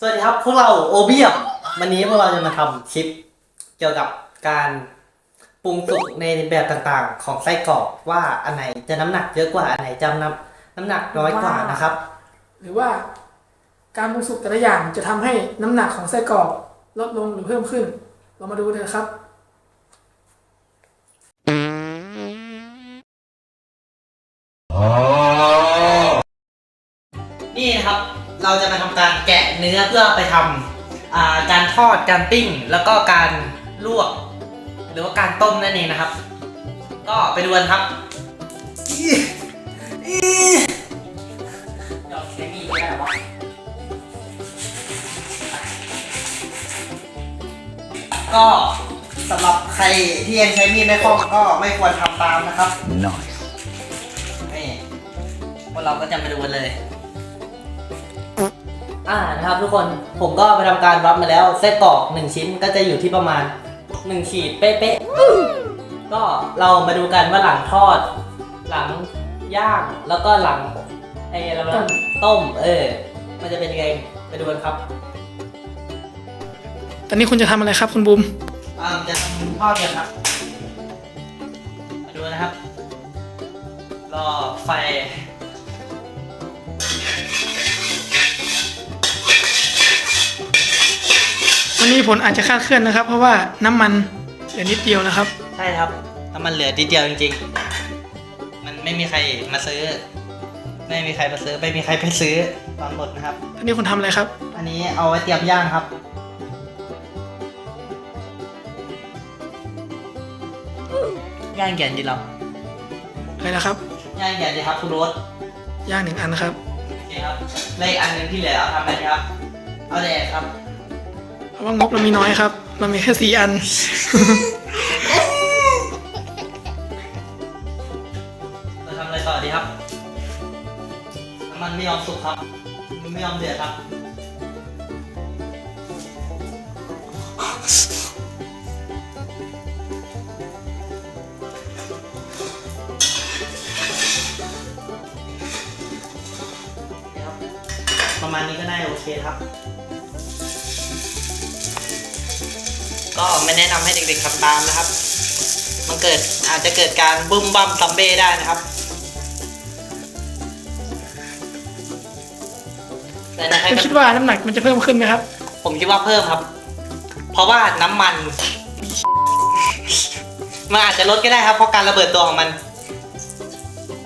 สวัสดีครับ พวกเราโอเบียมวันนี้พวกเราจะมาทำคลิป เกี่ยวกับการปรุงสุกในแบบต่างๆ ของไส้กรอกว่าอันไหนจะน้ำหนักเยอะกว่าอันไหนจะน้ำน้ำหนักน้อยกว่านะครับ หรือว่าการปรุงสุกแต่ละอย่างจะทำให้น้ำหนักของไส้กรอกลดลงหรือเพิ่มขึ้น เรามาดูกันเลยครับ นี่นะครับ เราจะมาทำการแกะเนื้อเพื่อไปทำอ่าการทอดการปิ้ง แล้วก็การลวก หรือว่าการต้มนั่นเองนะครับ ก็ไปดูกันครับอีอีเดี๋ยวใช้มีดไม่ได้หรอวะก็สำหรับใครที่ยังใช้มีดไม่คล่องก็ไม่ควรทำตามนะครับ Nice. นี่พวกเราก็จะมาดูกันเลย อ่านะครับทุกคนผมก็ไปทำการวัดมาแล้วไส้กรอกหนึ่งชิ้นก็จะอยู่ที่ประมาณหนึ่งขีดเป๊ะๆก็เรามาดูกันว่าหลังทอด หลังย่างแล้วก็หลังไอ้อะไรวะต้ม เออ มันจะเป็นยังไงไปดูกันครับตอนนี้คุณจะทำอะไรครับคุณบุมอ่าจะทำทอดกันครับมาดูนะครับ รอไฟ วันนี้ผลอาจจะคลาดเคลื่อนนะครับ เพราะว่าน้ำมันเหลือนิดเดียวนะครับ ใช่ครับน้ำมันเหลือนิดเดียวจริงๆ มันไม่มีใครมาซื้อ ไม่มีใครมาซื้อ ไม่มีใครไปซื้อตอนหมดนะครับตอนนี้คุณทำอะไรครับ อันนี้เอาไว้เตรียมย่างครับ ย่างแก่นดีเราอะไรนะครับ ย่างแก่นดีครับคุณโรสย่างหนึ่งอันนะครับ โอเคครับแล้วอีกอันหนึงที่เหลือเอาทำอะไรดีครับ เอาแดดครับเพราะ ว่างบเรามีน้อยครับ เรามีแค่สี่อัน เราทำอะไรต่อดีครับ น้ำมันไม่ยอมสุกครับไม่ยอมเดือดครับครับ ประมาณนี้ก็ได้โอเคครับ ก็ไม่แนะนำให้เด็กๆทำตามนะครับ มันเกิดอาจจะเกิดการบึ้มบั้มซัมเบ้ได้นะครับ แต่นะครัคุณบคิดว่าน้ำหนักมันจะเพิ่มขึ้นไหมครับ ผมคิดว่าเพิ่มครับ เพราะว่าน้ำมันมันอาจจะลดก็ได้ครับ เพราะการระเบิดตัวของมัน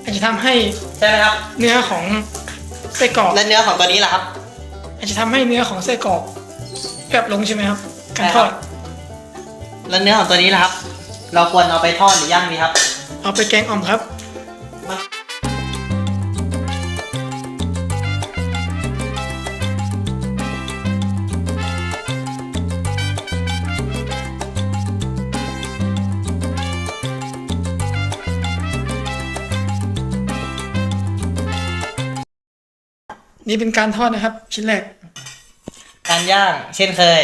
อาจจะทำให้ใช่ไหมครับ เนื้อของไส้กรอกและเนื้อของตัวนี้แหละครับ อาจจะทำให้เนื้อของไส้กรอกแฟบลงใช่ไหมครับ การทอด และเนื้อของตัวนี้แหละครับ เราควรเอาไปทอดหรือย่างดีครับ เอาไปแกงอ่อมครับ นี่เป็นการทอดนะครับ ชิ้นแรก การย่างเช่นเคย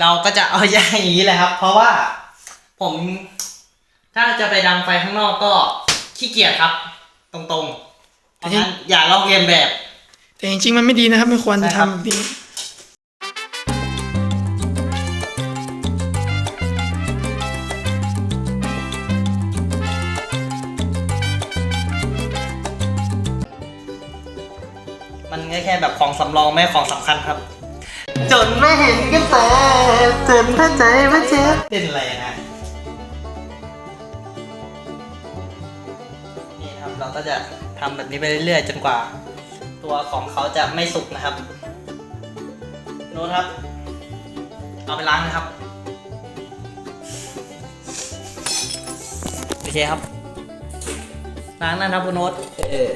เราก็จะเอาย่างอย่างนี้แหละครับ เพราะว่าผมถ้าจะไปดังไฟข้างนอกก็ขี้เกียจครับ ตรงๆเพราะงั้นอย่าลอกเลียนแบบ แต่จริงๆมันไม่ดีนะครับ ไม่ควรใช่จะครับ ทำแบบนี้มันก็แค่แบบของสำรองไม่ของสำคัญครับ จนไม่เห็นกันแต่จนเข้าใจว่าเจ็บเป็นอะไรนะนี่ครับเราก็จะทำแบบนี้ไปเรื่อยๆ จนกว่า ตัวของเขาจะไม่สุกนะครับโน้ตครับ เอาไปล้างนะครับโอเคครับล้างนะครับคุณโน้ตเออ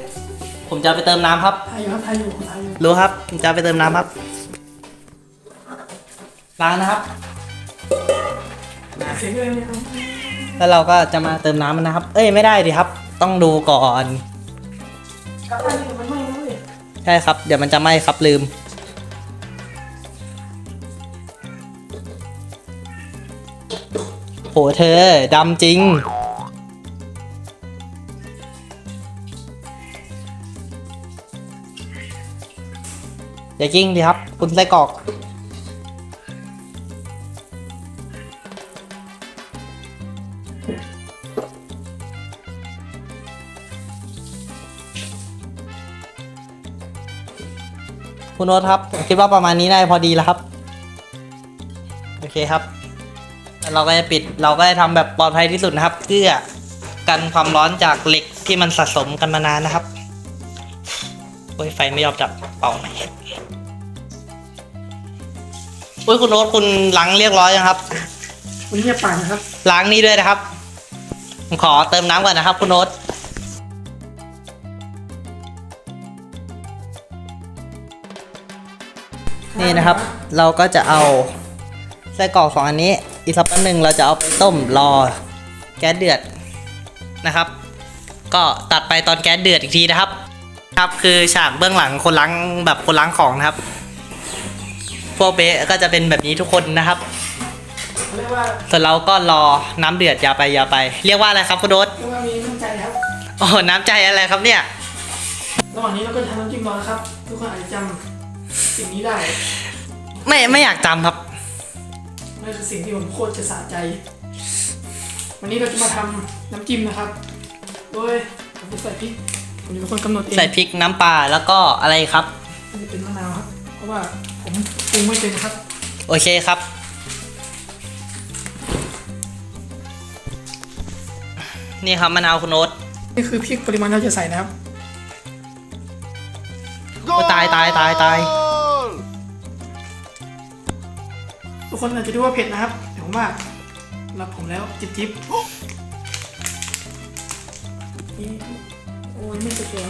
ผมจะเอาไปเติมน้ำครับ ทายอยู่ครับทายอยู่ทายอยู่รู้ครับผมจะเอาไปเติมน้ำครับ ล้างนะครับ เสียงเลยนะครับแล้วเราก็จะมาเติมน้ำมันนะครับ เอ้ยไม่ได้ดิครับ ต้องดูก่อน กลับบ้านนี่มันไม่นะเว้ยใช่ครับ เดี๋ยวมันจะไหม้ครับลืม โหเธอดำจริง อย่ากิ้งดิครับ คุณไส้กรอก คุณโน้ตครับ คิดว่าประมาณนี้ได้พอดีแล้วครับ โอเคครับแล้วเราก็จะปิดเราก็จะทำแบบปลอดภัยที่สุดนะครับ เพื่อกันความร้อนจากเหล็กที่มันสะสมกันมานานนะครับโอ้ยไฟไม่ยอมดับเป่าไหมโอ้ยคุณโน้ตคุณล้างเรียบร้อยยังครับวันนี้จะปั่นนะครับ ล้างนี่ด้วยนะครับผมขอเติมน้ำก่อนนะครับ คุณโน้ต นี่นะครับ เราก็จะเอาไส้กรอกสองอันนี้ อีกสักแป๊บหนึ่งเราจะเอาไปต้มรอแก๊สเดือดนะครับ ก็ตัดไปตอนแก๊สเดือดอีกทีนะครับ ครับคือฉากเบื้องหลังคนล้างแบบคนล้างของนะครับ พวกเบ๊ะก็จะเป็นแบบนี้ทุกคนนะครับเขาเรียกว่าส่วนเราก็รอน้ำเดือดอยาไปอยาไป เรียกว่าอะไรครับคุณโดสเรียกว่ามีน้ำใจครับโอ้โหน้ำใจอะไรครับเนี่ยระหว่างนี้เราก็จะทำน้ำจิ้มรอนะครับ ทุกคนอาจจะจำ สิ่งนี้ได้ไม่ไม่อยากจำครับนั่นคือสิ่งที่ผมโคตรจะสะใจ วันนี้เราจะมาทำน้ำจิ้มนะครับโดยผมจะใส่พริกผมจะเป็นคนกำหนดเองใส่พริกน้ำปลาแล้วก็อะไรครับมันจะเป็นมะนาวครับ เพราะว่าผมปรุงไม่เป็นครับ โอเคครับ นี่ครับมะนาวคุณโน้ตนี่คือพริกปริมาณที่เราจะใส่นะครับโอ้ยตายตายตายตาย ทุกคนอาจจะดูว่าเผ็ดนะครับแต่ผมว่าสำหรับผมแล้วจิบจิบนี่โอ้ยไม่สุดเลย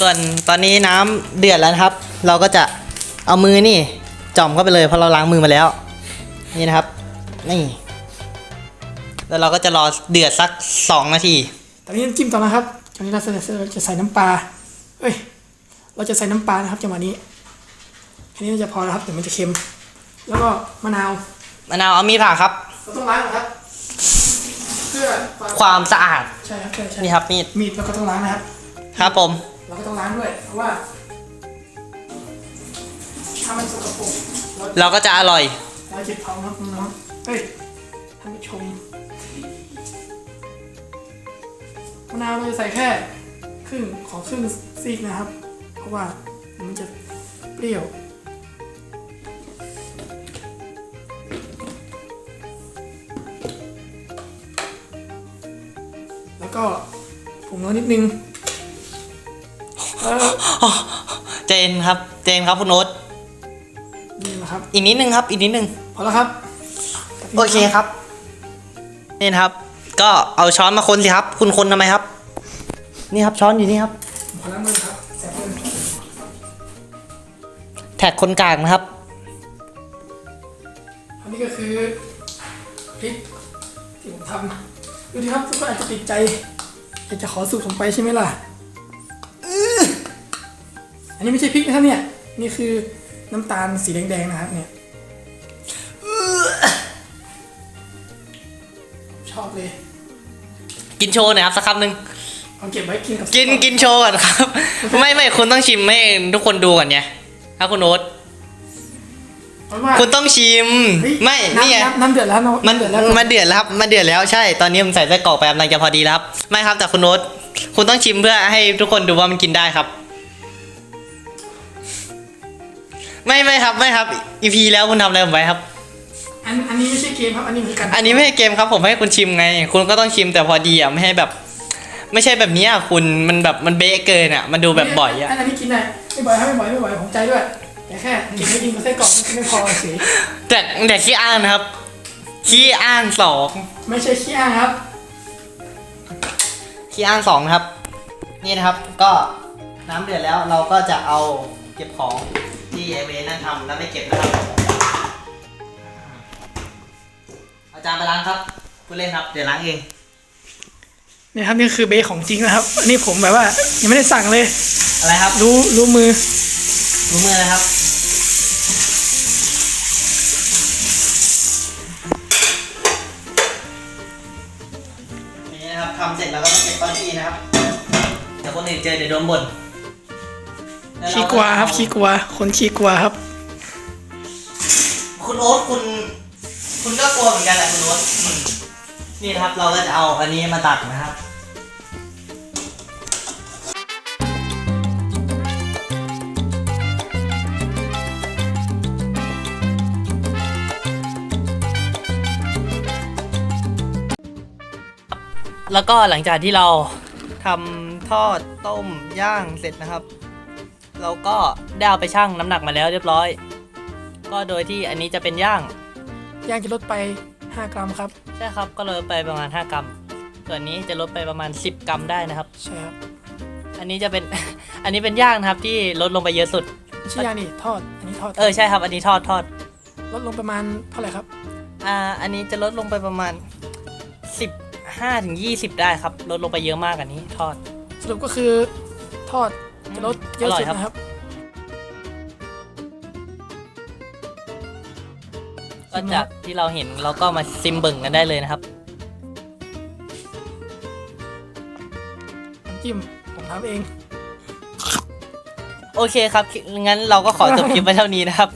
ส่วนตอนนี้น้ำเดือดแล้วนะครับ เราก็จะเอามือนี่จ่อมเข้าไปเลยเพราะเราล้างมือมาแล้ว นี่นะครับ นี่ แล้วเราก็จะรอเดือดสักสองนาที ตอนนี้น้ำจิ้มต่อนะครับตอนนี้เราจะจะใส่น้ำปลาเอ้ย เราจะใส่น้ำปลานะครับจังหวะนี้แค่นี้น่าจะพอแล้วครับเดี๋ยวมันจะเค็ม แล้วก็มะนาวมะนาวเอามีดผ่าครับ เราต้องล้างก่อนครับ เพื่อความความสะอาดใช่ครับใช่ใช่นี่ครับมีดมีดเราก็ต้องล้างนะครับ ครับผม เราก็ต้องล้างด้วย เพราะว่าถ้ามันสกปรกเราเราก็จะอร่อย เราจะเผาครับน้องๆเฮ้ยท่านผู้ชมมะนาวเราจะใส่แค่ครึ่งของครึ่งซีกนะครับ เพราะว่ามันจะเปรี้ยว ก็ผงนวนิดนึงแล้วเจนครับ เจนครับคุณโน้ตนี่นะครับ อีกนิดนึงครับ อีกนิดนึงพอแล้วครับ โอเคครับนี่นะครับ ก็เอาช้อนมาคนสิครับ คุณคนทำไมครับ นี่ครับช้อนอยู่นี่ครับพอแล้วมือครับแสบมือแท็กคนกลางนะครับอันนี้ก็คือพริกที่ผมทำดูดิครับทุกคนอาจจะติดใจ อยากจะขอสูตรผมไปใช่ไหมล่ะอื้ออันนี้ไม่ใช่พริกนะครับเนี่ย นี่คือน้ำตาลสีแดงๆนะครับเนี่ยชอบเลย กินโชว์หน่อยครับสักคำหนึ่งเอาเก็บไว้กินกับกินกินโชว์ก่อนครับ ไม่ไม่คุณต้องชิมให้ทุกคนดูก่อนไงถ้าคุณโน้ต เพราะว่าคุณต้องชิม เฮ้ยไม่นี่ไงน้ำน้ำเดือดแล้วำมันเดือดแล้วมันเดือดแล้วครับ มันเดือดแล้วใช่ ตอนนี้มันใส่ไส้กรอกไปกำลังจะพอดีแล้วครับ ไม่ครับแต่คุณโน้ตคุณต้องชิมเพื่อให้ทุกคนดูว่ามันกินได้ครับ ไม่ไม่ครับไม่ครับ อีพีแล้วคุณทำอะไรผมไว้ครับ อันอันนี้ไม่ใช่เกมครับ อันนี้คือการอันนี้ไม่ใช่เกมครับ ผมให้คุณชิมไง คุณก็ต้องชิมแต่พอดีอะไม่ให้แบบ ไม่ใช่แบบนี้อะคุณมันแบบมันเบ๊ะเกินอะ มันดูแบบบ่อยอะอันนี้กินได้ไม่บ่อยครับไม่บ่อยไม่บ่อยผมใจด้วย แต่แค่กินไม่กินกับไส้กรอกมันไม่พอสิแต่แต่ขี้อ้างนะครับ ขี้อ้างสองไม่ใช่ขี้อ้างครับ ขี้อ้างสองนะครับ นี่นะครับก็น้ำเดือดแล้วเราก็จะเอาเก็บของที่ไอเวนั่นทำแล้วไม่เก็บนะครับอาจารย์ไปล้างครับผู้เล่นครับ เดี๋ยวล้างเองนี่ครับนี่คือเบสของจริงนะครับอันนี้ผมแบบว่ายังไม่ได้สั่งเลยอะไรครับ รู้รู้มือ รู้มือเลยครับนี่นะครับำเสร็จแล้วก็ต้องเก็บก้อนที่นะครับเดี๋ยวคนอื่นเจอเดี๋ยวโดนบ่นขี้กลัวครับขี้กลัวคนขี้กลัวครับ คุณโอ๊ตคุณ คุณก็กลัวเหมือนกันแหละคุณโอ๊ตอืมนี่นะครับเราก็จะเอาอันนี้มาตักนะครับ แล้วก็หลังจากที่เราทำทอดต้มย่างเสร็จนะครับ เราก็ได้เอาไปชั่งน้ำหนักมาแล้วเรียบร้อย ก็โดยที่อันนี้จะเป็นย่าง ย่างจะลดไป 5 กรัมครับ ใช่ครับก็ลดไปประมาณ 5 กรัม ส่วนนี้จะลดไปประมาณ 10 กรัมได้นะครับ ใช่ครับอันนี้จะเป็น อันนี้เป็นย่างนะครับที่ลดลงไปเยอะสุดไม่ใช่ย่างนี่ทอด อันนี้ทอดเออใช่ครับ อันนี้ทอดทอดลดลงประมาณเท่าไหร่ครับ อ่า อันนี้จะลดลงไปประมาณ 15ถึง20 ได้ครับ ลดลงไปเยอะมากอันนี้ทอด สรุปก็คือทอดจะลดเยอะสุดอร่อยครับนะครับ ก็จากที่เราเห็นเราก็มาซิมเบิ่งกันได้เลยนะครับน้ำจิ้มผมทำเอง โอเคครับ งั้นเราก็ขอจบคลิปไว้เท่านี้นะครับ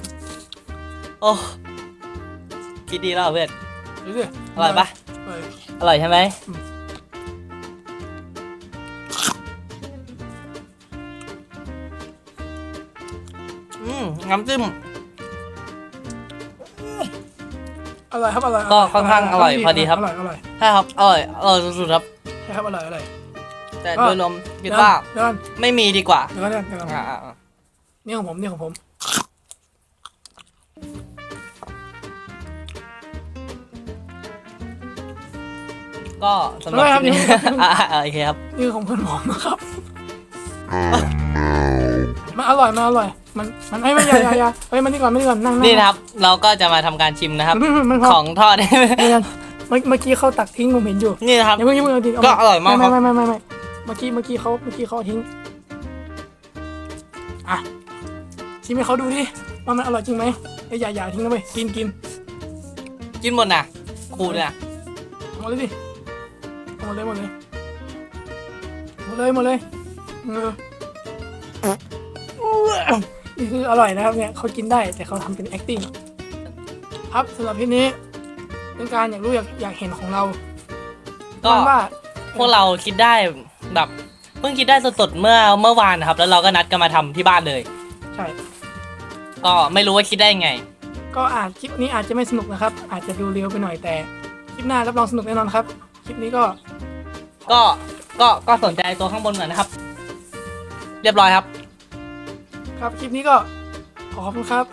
โอ้คิดดีแล้วเหรอเพื่อนเรื่อยอร่อยปะ อร่อยอร่อยใช่ไหมอืมอืมน้ำจิ้มอร่อยครับอร่อยก็ค่อนข้างอร่อยพอดีครับอร่อยอร่อยใช่ครับอร่อยอร่อยสุดๆครับใช่ครับอร่อยอร่อยแต่ก็โดยรวมคิดว่าเดี๋ยวก่อนไม่มีดีกว่าเดี๋ยวก่อนเดี๋ยวก่อนเดี๋ยวก่อนอ่าอ่าอ่านี่ของผมนี่ของผม ก็สำหรับคลิปนี้อ่าอ่าโอเคครับนี่ของเพื่อนผมนะครับ มันอร่อยมันอร่อย มันมันไอ้ยไม่อยาอยาอยาเฮ้ยมันนี่ก่อนมันนี่ก่อนนั่งงนี่นะครับ เราก็จะมาทำการชิมนะครับ มันมันมันพขอองทอด เดี๋ยวกันเมื่อเมื่อกี้เขาตักทิ้งผมเห็นอยู่นี่นะครับ อย่าเพิ่งอย่าเพิ่งเอาทิ้งเาก็อร่อยมากครับไม่ไม่ไม่ไม่ไม่เมื่อกี้เมื่อกี้เขาเมื่อกี้เขาเอาทิ้งอะชิมให้เขาดูดิว่ามันอร่อยจริงไหมไอ้ยอย่าอย่าทิ้งนะเว้ยกินกินกินหมดนะครูเนี่ยเอาหมดเลยดิเอา หมดเลยหมดเลยหมดเลยหมดเลยเออนี่คืออร่อยนะครับเนี่ยเขากินได้แต่เขาทำเป็น acting ครับสำหรับที่นี้เป็นการอยากรู้อยากอยากเห็นของเราก็ปราณว่าพวกเราคิดได้แบบเพิ่งคิดได้สดๆเมื่อเมื่อวานนะครับ แล้วเราก็นัดกันมาทำที่บ้านเลย ใช่ ก็ไม่รู้ว่าคิดได้ไง ก็อาจคลิปนี้อาจจะไม่สนุกนะครับ อาจจะดูเร็วไปหน่อยแต่ คลิปหน้ารับรองสนุกแน่นอนครับ คลิปนี้ก็ ก็ก็ก็สนใจตัวข้างบนก่อนนะครับ เรียบร้อยครับ ครับคลิปนี้ก็ขอขอบคุณครับ